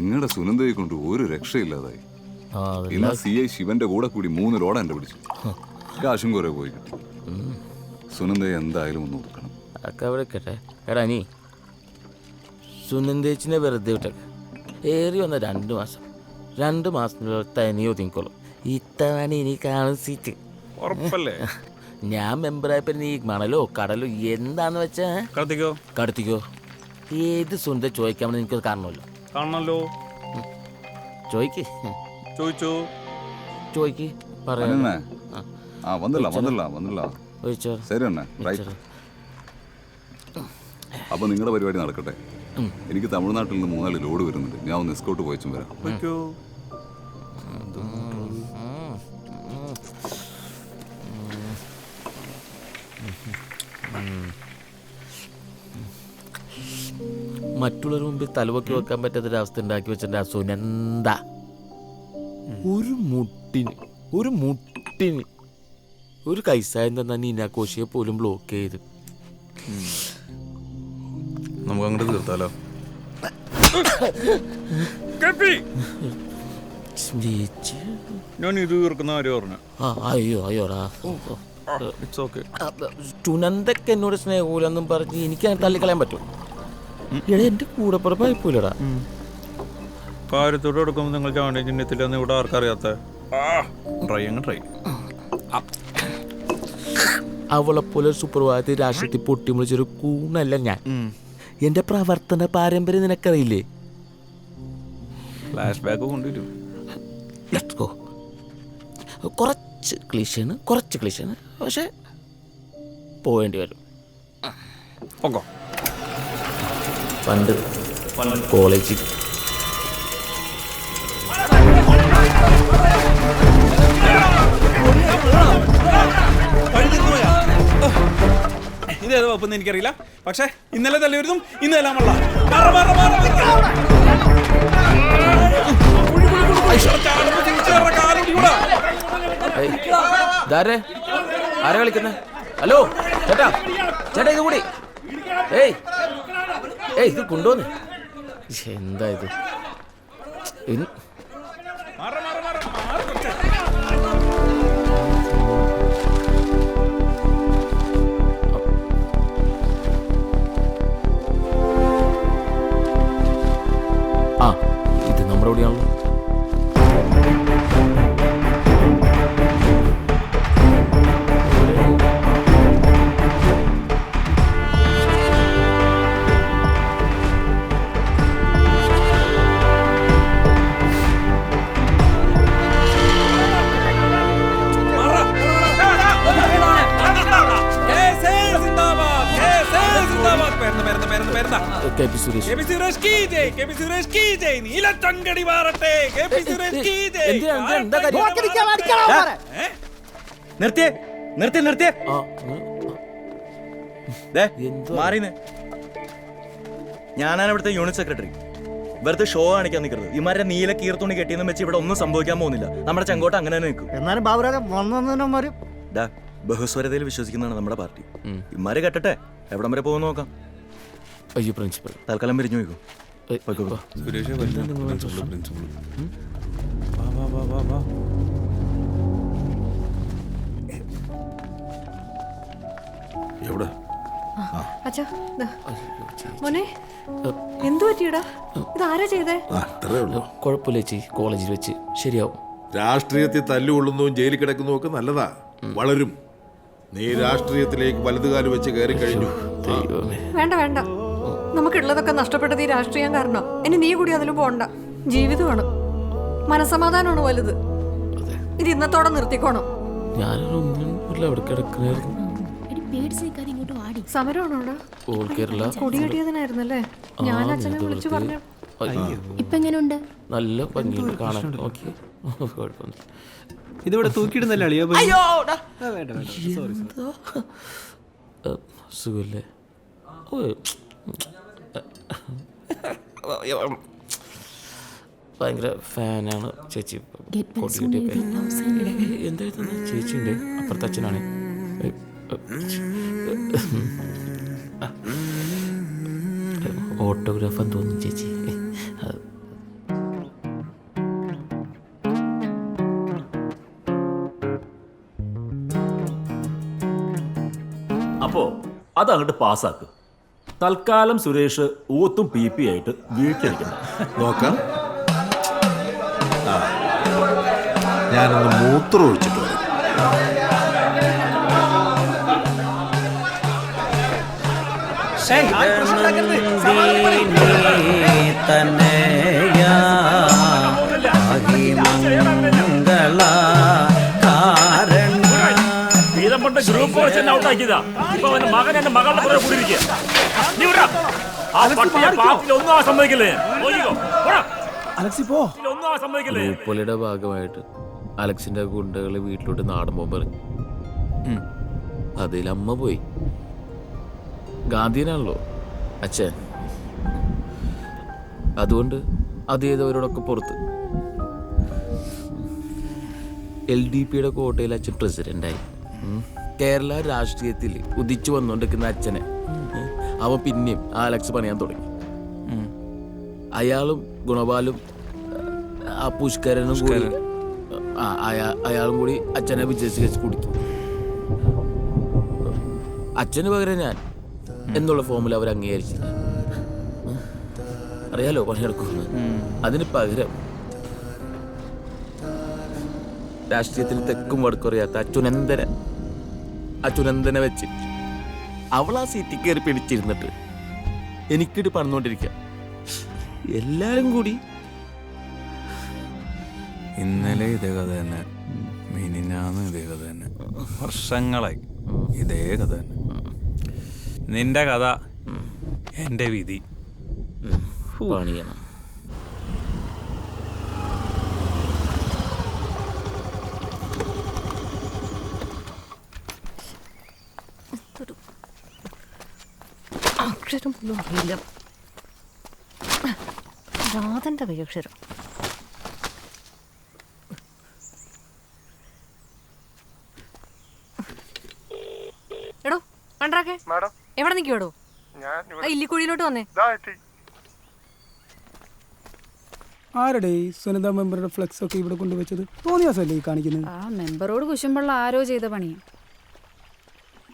നിങ്ങളുടെ സുനന്ദയെ കൊണ്ട് ഒരു രക്ഷയില്ലാതായി. ആ ഇന്ന് സി ഐ ശിവന്റെ കൂടെ കൂടി മൂന്ന് ലോഡ എന്റെ പിടിച്ചു. കാശും കുറെ പോയി കിട്ടി. സുനന്ദയെ എന്തായാലും ഒന്ന് കൊടുക്കണം അതൊക്കെ അവിടെ കേട്ടെ എടാ നീ. സുനന്ദേച്ചിനെ വെറുതെ വിട്ടേക്ക്. ഏറി വന്ന രണ്ട് മാസം. രണ്ട് മാസത്തിനുള്ളിൽ തനി ഒതുങ്ങിക്കോളും. ഇത്തവണ ഇനി കാണും സീറ്റ്. ഉറപ്പല്ലേ? ഞാൻ മെമ്പറായപ്പോ നീ മണലോ കടലോ എന്താന്ന് വെച്ചാ? കടത്തിക്കോ. കടത്തിക്കോ. ഏത് സുനന്ദ ചോദിക്കാമെന്ന് എനിക്കത് കാണണമല്ലോ. കാണണല്ലോ. ചോയ്ക്ക്. ചോദിച്ചോ? ചോയ്ക്ക്. പറയാം. അന്നെ ആ. വന്നില്ല വന്നില്ല വന്നില്ല. ചോദിച്ചോ ശരി അണ്ണേ റൈറ്റ് അപ്പൊ നിങ്ങളുടെ പരിപാടി നടക്കട്ടെ. എനിക്ക് തമിഴ്നാട്ടിൽ നിന്ന് മൂന്നാൽ ലോഡ് വരുന്നുണ്ട്. ഞാൻ ഒന്ന് എസ്കോട്ട് പോയച്ചും വരാം. മറ്റുള്ളവർ മുമ്പിൽ തലവൊക്കെ വെക്കാൻ പറ്റാത്തൊരവസ്ഥ ഉണ്ടാക്കി വെച്ചിട്ടുണ്ട് ആ സുനന്ദ ഒരു മുട്ടിന് ഒരു മുട്ടിന് ഒരു കൈസായം തന്ന നീനാഘോഷിയെ പോലും ബ്ലോക്ക് ചെയ്ത്. നമുക്ക് അങ്ങോട്ട് തീർത്താലോ? കെപ്പി ചേച്ചി. ഞാൻ ഇത് തീർക്കുന്ന കാര്യം പറഞ്ഞു ആ അയ്യോ അയ്യോടാ ഇറ്റ്സ് ഓക്കെ സുനന്ദക്ക് എന്നോട് സ്നേഹമില്ലെന്നും പറഞ്ഞ് എനിക്ക് തള്ളിക്കളയാൻ പറ്റും എടാ എന്റെ കൂടെ പുറപ്പായിപ്പോയില്ലടാ കാര്യത്തോട് കൊടുക്കുമ്പോൾ നിങ്ങൾ ചാണ്ടി ചിഹ്നത്തില്ലെന്ന് ഇവിടെ ആർക്കറിയാത്ത ട്രൈ അങ്ങ് ട്രൈ അവളെ പോലെ സുപ്രഭാതത്തിൽ രാഷ്ട്രീയത്തിൽ പൊട്ടിമുളിച്ചൊരു കൂണല്ല ഞാൻ. എന്റെ പ്രവർത്തന പാരമ്പര്യം നിനക്കറിയില്ലേ? ഫ്ലാഷ് ബാക്ക് കൊണ്ടുവരും. ലെറ്റ്സ് ഗോ കുറച്ച് ക്ലീശാണ് കുറച്ച് ക്ലീശാണ് പക്ഷെ പോവേണ്ടി വരും. പൊക്കോ. പണ്ട് കോളേജിൽ വകുപ്പെന്ന് എനിക്കറിയില്ല. പക്ഷെ ഇന്നലെ തല്ലിയവരുന്നും ഇന്ന് എല്ലാം ഇതാരെ? ആരാ കളിക്കുന്നത് ഹലോ ചേട്ടാ ചേട്ടാ ഇത് കൂടി. ഏയ് ഏയ് ഇത് കൊണ്ടുവന്ന്. എന്താ ഇത്? നീലത്തങ്കടി മാറട്ടെ. K P Suresh? നിർത്തിയേ നിർത്തി നിർത്തിയേ. ദേ, എന്തുവാ? മാറിന്ന്. ഞാനാണ് ഇവിടുത്തെ യൂണിറ്റ് സെക്രട്ടറി. വെറുതെ ഷോ കാണിക്കാൻ നിൽക്കരുത് ഇമാരെ നീല കീർത്തുണി കെട്ടിയെന്ന് വെച്ച് ഇവിടെ ഒന്നും സംഭവിക്കാൻ പോകുന്നില്ല. നമ്മുടെ ചെങ്കോട്ട അങ്ങനെ തന്നെ നിൽക്കും. എന്നാലും ബാബുരാജ വന്നതിനും ഡാ ബഹുസ്വരതയിൽ വിശ്വസിക്കുന്നതാണ് നമ്മുടെ പാർട്ടി. ഇമാരെ കെട്ടട്ടെ? എവിടം വരെ പോകുന്ന നോക്കാം. അയ്യോ പ്രിൻസിപ്പൽ. തൽക്കാലം പിരിഞ്ഞു പോയിക്കോ. സുരേഷ് നിങ്ങളെ പ്രശ്നം? വാ, വാ, വാ, വാ, വാ. എവിടെ? അച്ഛാ. മോനെ എന്തു പറ്റിയടാ? ഇത് ആരാ ചെയ്തേ? ആ അത്രേ ഉള്ളൂ. കുഴപ്പമില്ല ചേച്ചി. കോളേജിൽ വെച്ച് ശരിയാവും. രാഷ്ട്രീയത്തിൽ തല്ലുകൊള്ളുന്നതും ജയിലിൽ കിടക്കുന്നതും ഒക്കെ നല്ലതാ വളരും. നീ രാഷ്ട്രീയത്തിലേക്ക് വലതുകാൽ വെച്ച് കയറി കഴിഞ്ഞു വേണ്ട വേണ്ട. നമുക്കുള്ളതൊക്കെ നഷ്ടപ്പെട്ടത് ഈ രാഷ്ട്രീയം കാരണം. ഇനി നീ കൂടി അതിലും പോണ്ട. ജീവിതമാണ്. മനസമാധാനമാണ് വലുത്. ഇത് ഇന്നത്തോടെ നിർത്തിക്കോണം. ഞാനൊന്നും ഇല്ല അവിടെ കിടക്കണായിരുന്നു എടി പേടിച്ച് നിൽക്കാതെ ഇങ്ങോട്ട് വാടി. സമരമാണോ അവിടെ? ഓൾ കേരള. കൊടികെട്ടിയതിനായിരുന്നല്ലേ? ഞാൻ അച്ഛനെ വിളിച്ചു പറഞ്ഞു. അയ്യോ, ഇപ്പൊ എങ്ങനെയുണ്ട് നല്ല ഭംഗിയുണ്ട് കാണാൻ. നോക്കി കുഴപ്പമൊന്നും ഇതിവിടെ തൂക്കിയിടുന്നല്ലേ അളിയോ? സുഖല്ലേ ഓ, ഭയങ്കര ഫാനാണ് ചേച്ചി എന്തായിരുന്നു ചേച്ചിയുണ്ട്. അപ്പുറത്തെ അച്ഛനാണ്. ഓട്ടോഗ്രാഫ് തോന്നി ചേച്ചി. അപ്പോ അത് അങ്ങോട്ട് പാസ്സാക്കും. തൽക്കാലം സുരേഷ് ഊത്തും പി പി ആയിട്ട് വീട്ടിലിരിക്കണം നോക്കാം. ഞാനൊന്ന് മൂത്രം ഒഴിച്ചിട്ട് വരാം വീതം കൊണ്ട് ഗ്രൂപ്പ് വെച്ച് എന്നെ ഔട്ടാക്കിയതാ ഇപ്പൊ അവന്റെ മകൻ എന്റെ മകളുടെ പുറകെ കൂടിയിരിക്കുക നീ വിടാ. ആ പട്ടിയെ പാർട്ടിയിൽ ഒന്നും ആ സമ്മതിക്കില്ലേ? നോക്കിക്കോ പോടാ. പാർട്ടിയിൽ ഒന്നും ആ സമ്മതിക്കില്ലേ? ഗ്രൂപ്പുകളുടെ ഭാഗമായിട്ട് അലക്സിന്റെ ഗുണ്ടകൾ വീട്ടിലോട്ട് നാടൻ പോകുമ്പോൾ പറഞ്ഞു അതിലമ്മ പോയി. ഗാന്ധിയനാണല്ലോ അച്ഛൻ. അതുകൊണ്ട് അത് ചെയ്തവരോടൊക്കെ പുറത്ത്. എൽ ഡി പിയുടെ കോട്ടയിൽ അച്ഛൻ പ്രസിഡന്റായി. ഉം. കേരള രാഷ്ട്രീയത്തിൽ ഉദിച്ചു വന്നുകൊണ്ടിരിക്കുന്ന അച്ഛനെ. അവൻ പിന്നെയും ആലക്സ് പണിയാൻ തുടങ്ങി. അയാളും ഗുണപാലും ആ പുഷ്കരനും കൂടി അയാളും കൂടി അച്ഛനെ വിജയിച്ച് കുടിക്കും അച്ഛന് പകരം ഞാൻ എന്നുള്ള ഫോമിൽ അവർ അംഗീകരിച്ചില്ല. അറിയാലോ പണിയെടുക്കുന്നു അതിന് പകരം രാഷ്ട്രീയത്തിൽ തെക്കും വടക്കും അറിയാത്ത അച്യുനന്ദനെ അച്യുനന്ദനെ വെച്ച് അവൾ ആ സീറ്റിൽ കയറി പിടിച്ചിരുന്നിട്ട് എനിക്കിട്ട് പറഞ്ഞുകൊണ്ടിരിക്കുക എല്ലാരും കൂടി. ഇന്നലെ ഇതേ കഥ തന്നെ. മിനിഞ്ഞാന്ന് ഇതേ കഥ തന്നെ. വർഷങ്ങളായി ഇതേ കഥ തന്നെ. നിന്റെ കഥ എന്റെ വിധി. പണിയണം. അക്ഷരം പോലും അറിയില്ല. രാധന്റെ കൈയക്ഷരം എടോ കണ്ടാക്കെ എവിടെ നിൽക്കുവടോ ഇല്ലിക്കുഴിയിലോട്ട് വന്നേ. ആരുടെ സുനിത മെമ്പറുടെ ഫ്ലെക്സ് ഒക്കെ ഇവിടെ കൊണ്ടുവച്ചത്? തോന്നിയാസല്ലേ ഈ കാണിക്കുന്നത്? ആ മെമ്പറോട് കുശുമ്പുള്ള ആരോ ചെയ്ത പണി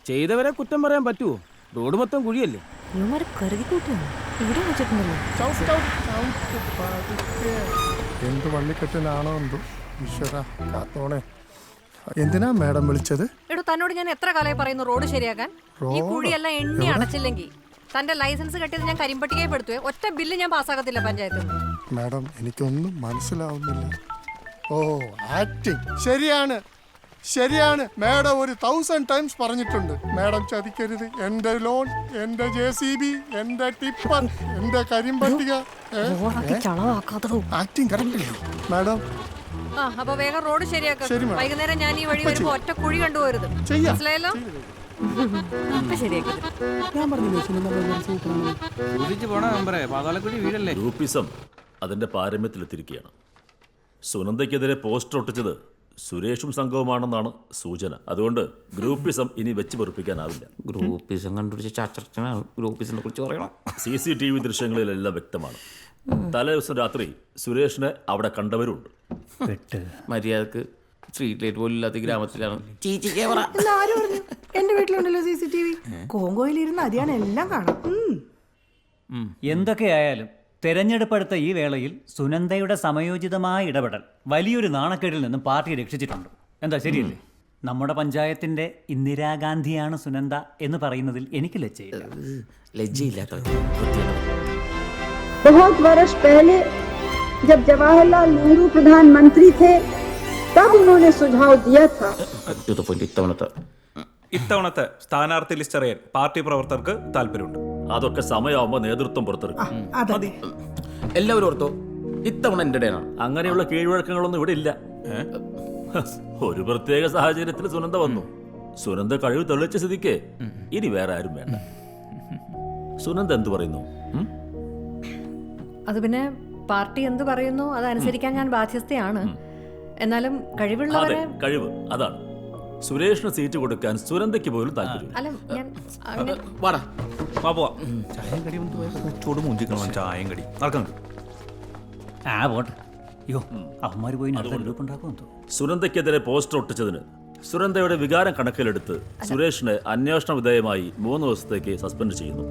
ചെയ്തവരെ കുറ്റം പറയാൻ പറ്റുമോ റോഡ് മൊത്തം കുഴിയല്ലേ? ഇവന്മാരെ കരുതി കൂട്ടിയാണ് ഇവിടെ വെച്ചിട്ടുണ്ടല്ലോ. എന്ത് വള്ളിക്കെട്ടിനാണോ എന്തോ? ഈശ്വര കാത്തോണേ. എന്തിനാ മാഡം വിളിച്ചത്? എടോ തന്നോട് ഞാൻ എത്ര കാലമായി പറയുന്നു റോഡ് ശരിയാക്കാൻ? ഈ കുഴിയെല്ലാം എണ്ണി അടച്ചില്ലെങ്കിൽ തന്റെ ലൈസൻസ് കെട്ടിയത് ഞാൻ കരിമ്പട്ടികയെ പെടുത്തുവേ. ഒറ്റ ബില്ല് ഞാൻ പാസ്സാക്കത്തില്ല പഞ്ചായത്തിൽ മാഡം എനിക്കൊന്നും മനസ്സിലാവുന്നില്ല. ഓ ആക്ടിങ്. ശരിയാണ്. ശരിയാണ്. മാഡം ഒരു തൗസൻഡ് ടൈംസ് പറഞ്ഞിട്ടുണ്ട്. മാഡം ചതിക്കരുത്. എന്റെ ലോൺ എന്റെ ജെ സി ബി എന്റെ ടിപ്പർ എന്റെ കരിമ്പട്ടിക മാഡം. അപ്പൊ വേഗം റോഡ് ശരിയാക്കാം. വൈകുന്നേരം ഞാൻ ഈ വഴി വരുമ്പോ ഒറ്റ കുഴി കണ്ടുപോരുത്. മനസ്സിലായല്ലോ? അതിന്റെ പാരമ്യത്തിലെത്തിയിരിക്കുകയാണ്. സുനന്ദയ്ക്കെതിരെ പോസ്റ്റർ ഒട്ടിച്ചത് സുരേഷും സംഘവുമാണെന്നാണ് സൂചന. അതുകൊണ്ട് ഗ്രൂപ്പിസം ഇനി വെച്ച് പൊറപ്പിക്കാനാവില്ല ഗ്രൂപ്പിസം കണ്ടുപിടിച്ച ചാച്ചനാണ് ഗ്രൂപ്പിസിനെ കുറിച്ച് പറയണം. സി സി ടി വി ദൃശ്യങ്ങളിലെല്ലാം വ്യക്തമാണ്. തലേ ദിവസം രാത്രി സുരേഷിനെ അവിടെ കണ്ടവരുണ്ട്. മര്യാദയ്ക്ക് സ്ട്രീറ്റ് ലൈറ്റ് പോലും ഇല്ലാത്ത ഗ്രാമത്തിലാണ്. ചീച്ചി ക്യാമറ. ആര് പറഞ്ഞു? എന്റെ വീട്ടിലുണ്ടല്ലോ സി സി ടി വി. കോങ്കോയിലിരുന്ന് അതിയാണ് എല്ലാം കാണാം. എന്തൊക്കെയായാലും തെരഞ്ഞെടുപ്പെടുത്ത ഈ വേളയിൽ സുനന്ദയുടെ സമയോചിതമായ ഇടപെടൽ വലിയൊരു നാണക്കേടിൽ നിന്നും പാർട്ടി രക്ഷിച്ചിട്ടുണ്ട് എന്താ ശരിയല്ലേ നമ്മുടെ പഞ്ചായത്തിന്റെ ഇന്ദിരാഗാന്ധിയാണ് സുനന്ദ എന്ന് പറയുന്നതിൽ എനിക്ക് ലജ്ജയില്ല ലജ്ജയില്ലാത്ത बहुत वर्ष पहले जब जवाहरलाल नेहरू प्रधानमंत्री थे तब उन्होंने सुझाव दिया था ഇത്തവണത്തെ ഇത്തവണത്തെ സ്ഥാനാർത്ഥി ലിസ്റ്റ് അറിയാൻ പാർട്ടി പ്രവർത്തകർക്ക് താല്പര്യമുണ്ട് അതൊക്കെ സമയമാകുമ്പോ നേതൃത്വം പുറത്തെടുക്കും മതി എല്ലാവരും ഓർത്തോ ഇത്തവണ എന്റെ ഡേനാണ് അങ്ങനെയുള്ള കീഴ്വഴക്കങ്ങളൊന്നും ഇവിടെ ഇല്ല. ഒരു പ്രത്യേക സാഹചര്യത്തിൽ സുനന്ദ വന്നു. സുനന്ദ കഴിവ് തെളിച്ച സ്ഥിതിക്ക് ഇനി വേറെ ആരും വേണ്ട. സുനന്ദ എന്തു പറയുന്നു? അത് പിന്നെ പാർട്ടി എന്ത് പറയുന്നു? അതനുസരിക്കാൻ ഞാൻ ബാധ്യസ്ഥയാണ്. എന്നാലും കഴിവുള്ളവരെ കഴിവ് അതാണ്. സുരേഷിന് സീറ്റ് കൊടുക്കാൻ സുരന്തയ്ക്ക് പോലും താല്പര്യം ചായം ഞാൻ വാടാ വാ പോവാ. ചായയും കടി ആ പോട്ടെ. അയ്യോ പോയി പോസ്റ്റർ ഒട്ടിച്ചതിന് സുരന്തയുടെ വികാരം കണക്കിലെടുത്ത് സുരേഷിനെ അന്വേഷണ വിധേയമായി മൂന്ന് ദിവസത്തേക്ക് സസ്പെൻഡ് ചെയ്യുന്നു.